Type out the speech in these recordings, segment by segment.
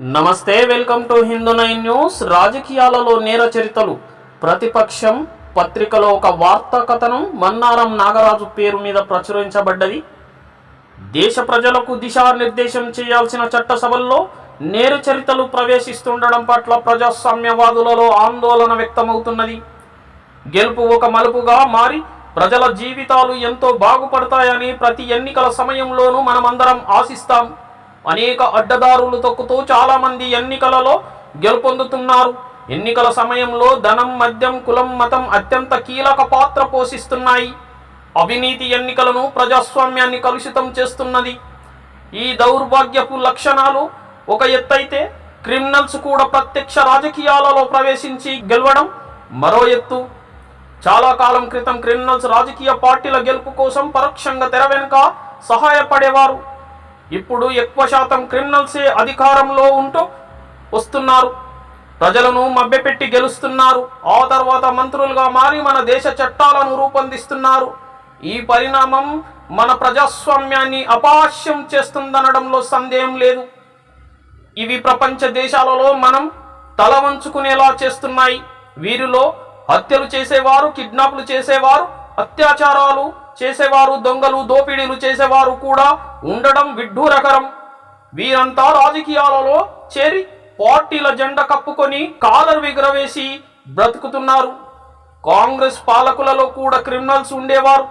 నమస్తే welcome to Hindu nine news. రాజకీయాలలో నేర చరితలు. ప్రతిపక్షం పత్రికలో ఒక వార్తా కథనం మన్నారం నాగరాజు పేరు మీద ప్రచురించబడ్డది. దేశ ప్రజలకు దిశానిర్దేశం చేయాల్సిన చట్టసభల్లో నేర చరితలు ప్రవేశిస్తుండడం పట్ల ప్రజాస్వామ్యవాదులలో ఆందోళన వ్యక్తమవుతున్నది. గెలుపు ఒక మలుపుగా మారి ప్రజల జీవితాలు ఎంతో బాగుపడతాయని ప్రతి ఎన్నికల సమయంలోనూ మనమందరం ఆశిస్తాం. అనేక అడ్డదారులు తొక్కుతూ చాలామంది ఎన్నికలలో గెలుపొందుతున్నారు. ఎన్నికల సమయంలో ధనం మద్యం కులం మతం అత్యంత కీలక పాత్ర పోషిస్తున్నాయి. అవినీతి ఎన్నికలను ప్రజాస్వామ్యాన్ని కలుషితం చేస్తున్నది. ఈ దౌర్భాగ్యపు లక్షణాలు ఒక ఎత్తైతే క్రిమినల్స్ కూడా ప్రత్యక్ష రాజకీయాలలో ప్రవేశించి గెలవడం మరో ఎత్తు. చాలా కాలం క్రితం క్రిమినల్స్ రాజకీయ పార్టీల గెలుపు కోసం పరోక్షంగా తెర వెనుక సహాయపడేవారు. ఇప్పుడు ఎక్కువ శాతం క్రిమినల్సే అధికారంలో ఉంటూ వస్తున్నారు. ప్రజలను మభ్యపెట్టి గెలుస్తున్నారు. ఆ తర్వాత మంత్రులుగా మారి మన దేశ చట్టాలను రూపొందిస్తున్నారు. ఈ పరిణామం మన ప్రజాస్వామ్యాన్ని అపాస్యం చేస్తుందనడంలో సందేహం లేదు. ఇవి ప్రపంచ దేశాలలో మనం తల వంచుకునేలా చేస్తున్నాయి. వీరిలో హత్యలు చేసేవారు కిడ్నాప్లు చేసేవారు అత్యాచారాలు చేసేవారు దొంగలు దోపిడీలు చేసేవారు కూడా ఉండడం విడ్డూరకరం. వీరంతా రాజకీయాలలో చేరి పార్టీల జెండా కప్పుకొని కాలర్ విగ్రవేసి బ్రతుకుతున్నారు. కాంగ్రెస్ పాలకులలో కూడా క్రిమినల్స్ ఉండేవారు.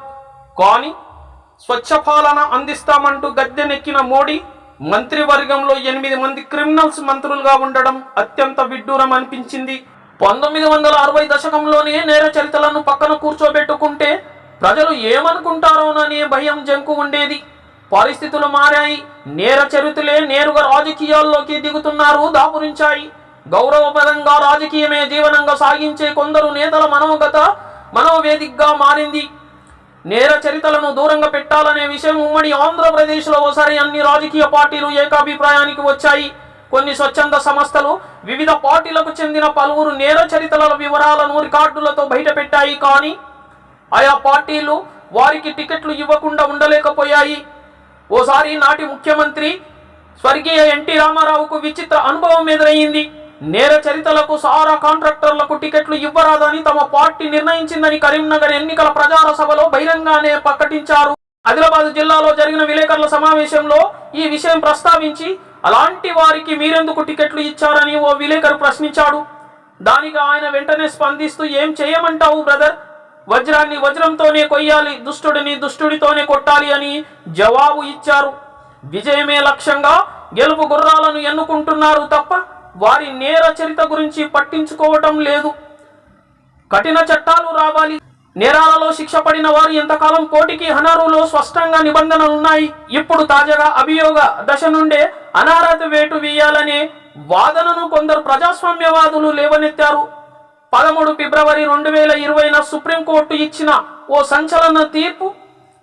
కానీ స్వచ్ఛ పాలన అందిస్తామంటూ గద్దెనెక్కిన మోడీ మంత్రివర్గంలో ఎనిమిది మంది క్రిమినల్స్ మంత్రులుగా ఉండడం అత్యంత విడ్డూరం అనిపించింది. పంతొమ్మిది వందల అరవై దశకంలోనే నేర చరితలను పక్కన కూర్చోబెట్టుకుంటే ప్రజలు ఏమనుకుంటారోననే భయం జంకు ఉండేది. పరిస్థితులు మారాయి. నేర చరితులే నేరుగా రాజకీయాల్లోకి దిగుతున్నారు దాపురించాయి. గౌరవపదంగా రాజకీయమే జీవనంగా సాగించే కొందరు నేతల మనోగత మనోవేదికగా మారింది. నేర చరితలను దూరంగా పెట్టాలనే విషయం ఉమ్మడి ఆంధ్రప్రదేశ్లో ఒకసారి అన్ని రాజకీయ పార్టీలు ఏకాభిప్రాయానికి వచ్చాయి. కొన్ని స్వచ్ఛంద సంస్థలు వివిధ పార్టీలకు చెందిన పలువురు నేర చరితల వివరాలను రికార్డులతో బయటపెట్టాయి. కానీ ఆయా పార్టీలు వారికి టికెట్లు ఇవ్వకుండా ఉండలేకపోయాయి. ఓసారి నాటి ముఖ్యమంత్రి స్వర్గీయ ఎన్టీ రామారావుకు విచిత్ర అనుభవం ఎదురయ్యింది నేర చరితలకు సారా కాంట్రాక్టర్లకు టికెట్లు ఇవ్వరాదని తమ పార్టీ నిర్ణయించిందని కరీంనగర్ ఎన్నికల ప్రచార సభలో బహిరంగానే ప్రకటించారు. ఆదిలాబాద్ జిల్లాలో జరిగిన విలేకరుల సమావేశంలో ఈ విషయం ప్రస్తావించి అలాంటి వారికి మీరెందుకు టికెట్లు ఇచ్చారని ఓ విలేకరు ప్రశ్నించాడు. దానికి ఆయన వెంటనే స్పందిస్తూ ఏం చేయమంటావు బ్రదర్? వజ్రాన్ని వజ్రంతోనే కొయ్యాలి దుష్టుడిని దుష్టుడితోనే కొట్టాలి అని జవాబు ఇచ్చారు. విజయమే లక్ష్యంగా గెలుపు గుర్రాలను ఎన్నుకుంటున్నారు తప్ప వారి నేర చరిత గురించి పట్టించుకోవటం లేదు. కఠిన చట్టాలు రావాలి. నేరాలలో శిక్ష పడిన వారు ఎంతకాలం కోటికి అనర్హులో స్పష్టంగా నిబంధనలు ఉన్నాయి. ఇప్పుడు తాజాగా అభియోగ దశ నుండే అనారత వేటు వేయాలనే వాదనను కొందరు ప్రజాస్వామ్యవాదులు లేవనెత్తారు. పదమూడు ఫిబ్రవరి రెండు వేల ఇరవైన సుప్రీంకోర్టు ఇచ్చిన ఓ సంచలన తీర్పు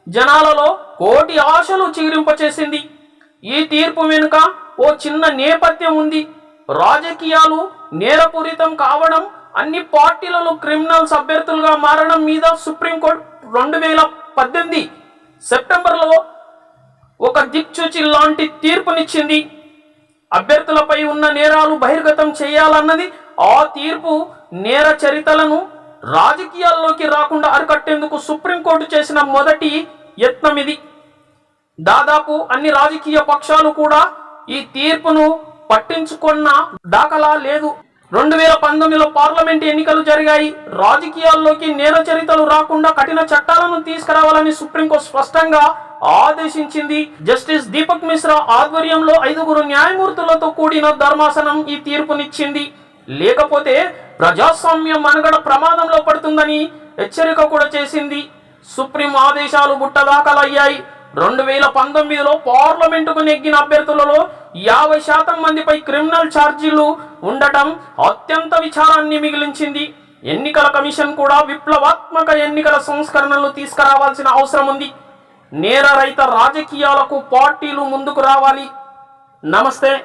జనాలలో కోటి ఆశలు చిగురింపచేసింది. ఈ తీర్పు వెనుక ఓ చిన్న నేపథ్యం ఉంది. రాజకీయాలు నేరపూరితం కావడం అన్ని పార్టీలలో క్రిమినల్స్ అభ్యర్థులుగా మారడం మీద సుప్రీంకోర్టు రెండు వేల పద్దెనిమిది సెప్టెంబర్లో ఒక దిక్చూచి లాంటి తీర్పునిచ్చింది. అభ్యర్థులపై ఉన్న నేరాలు బహిర్గతం చేయాలన్నది ఆ తీర్పు నేర చరితలను రాజకీయాల్లోకి రాకుండా అరికట్టేందుకు సుప్రీంకోర్టు చేసిన మొదటి యత్నం ఇది. దాదాపు అన్ని రాజకీయ పక్షాలు కూడా ఈ తీర్పును పట్టించుకున్న దాఖలా లేదు. రెండు వేల పంతొమ్మిదిలో పార్లమెంట్ ఎన్నికలు జరిగాయి. రాజకీయాల్లోకి నేర చరితలు రాకుండా కఠిన చట్టాలను తీసుకురావాలని సుప్రీంకోర్టు స్పష్టంగా ఆదేశించింది. జస్టిస్ దీపక్ మిశ్రా ఆధ్వర్యంలో ఐదుగురు న్యాయమూర్తులతో కూడిన ధర్మాసనం ఈ తీర్పునిచ్చింది. లేకపోతే ప్రజాస్వామ్యం మనగడ ప్రమాదంలో పడుతుందని హెచ్చరిక కూడా చేసింది. సుప్రీం ఆదేశాలు బుట్టదాఖలయ్యాయి. రెండు వేల పంతొమ్మిదిలో పార్లమెంటుకు నెగ్గిన అభ్యర్థులలో యాభై శాతం మందిపై క్రిమినల్ ఛార్జీలు ఉండటం అత్యంత విచారాన్ని మిగిలించింది. ఎన్నికల కమిషన్ కూడా విప్లవాత్మక ఎన్నికల సంస్కరణలు తీసుకురావాల్సిన అవసరం ఉంది. నేర రహిత రాజకీయాలకు పార్టీలు ముందుకు రావాలి. నమస్తే.